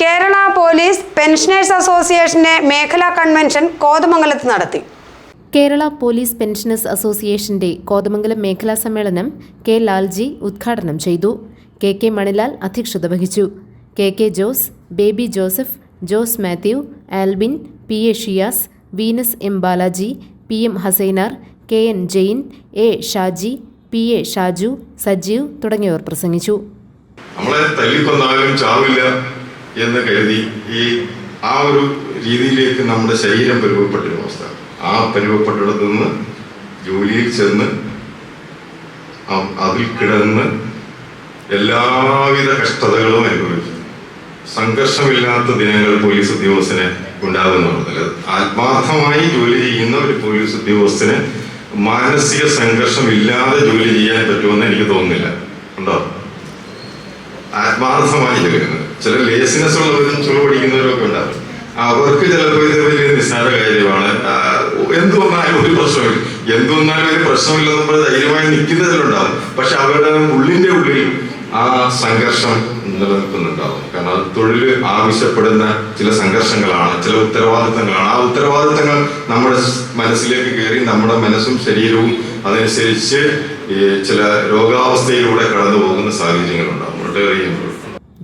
Kerala police pensioners അസോസിയേഷന്റെ മേഖലാ convention കോതമംഗലത്ത് നടത്തി. കേരള പോലീസ് പെൻഷനേഴ്സ് അസോസിയേഷന്റെ കോതമംഗലം മേഖലാ സമ്മേളനം കെ ലാൽജി ഉദ്ഘാടനം ചെയ്തു. കെ കെ മണിലാൽ അധ്യക്ഷത വഹിച്ചു. K K Jose Baby Joseph Jose Mathew Albin P A Shiyas Venus M Balaji P M Hassainar K N Jain A Shaji P A Shaju Sajeev തുടങ്ങിയവർ പ്രസംഗിച്ചു. നമ്മളെ തല്ലിക്കൊന്നാലും ചാവില്ല. എന്ന് കരുതി ഈ ആ ഒരു രീതിയിലേക്ക് നമ്മുടെ ശരീരം പരുവപ്പെട്ടിരുന്ന അവസ്ഥ. ആ പരുവപ്പെട്ടിടത്ത് നിന്ന് ജോലിയിൽ ചെന്ന് അതിൽ കിടന്ന് എല്ലാവിധ കഷ്ടതകളും അനുഭവിച്ചു. സംഘർഷമില്ലാത്ത ദിനങ്ങൾ പോലീസ് ഉദ്യോഗസ്ഥന് ഉണ്ടാകുന്നുണ്ടല്ല ആത്മാർത്ഥമായി ജോലി ചെയ്യുന്ന ഒരു പോലീസ് ഉദ്യോഗസ്ഥന് മാനസിക സംഘർഷമില്ലാതെ ജോലി ചെയ്യാൻ പറ്റുമെന്ന് എനിക്ക് തോന്നുന്നില്ല. ഉണ്ടോ? ആത്മാർത്ഥമായി ചെയ്യുന്നത് ചില ലേസിനെസ് ഉള്ളവരും ചുള പഠിക്കുന്നവരും ഒക്കെ ഉണ്ടാവും അവർക്ക് ചിലപ്പോൾ ഇത് വലിയ നിസ്സാര കാര്യമാണ്. എന്ത് വന്നാലും ഒരു പ്രശ്നമില്ല. എന്ത് വന്നാലും ഒരു പ്രശ്നമില്ല നമ്മൾ ധൈര്യമായി നിൽക്കുന്നതിലുണ്ടാവും പക്ഷെ അവരുടെ ഉള്ളിന്റെ ഉള്ളിൽ ആ സംഘർഷം നിലനിൽക്കുന്നുണ്ടാവും. കാരണം തൊഴിൽ ആവശ്യപ്പെടുന്ന ചില സംഘർഷങ്ങളാണ് ചില ഉത്തരവാദിത്തങ്ങളാണ്. ആ ഉത്തരവാദിത്തങ്ങൾ നമ്മുടെ മനസ്സിലേക്ക് കയറി നമ്മുടെ മനസ്സും ശരീരവും അതനുസരിച്ച് ചില രോഗാവസ്ഥയിലൂടെ കടന്നു പോകുന്ന സാഹചര്യങ്ങളുണ്ടാവും. വളരെ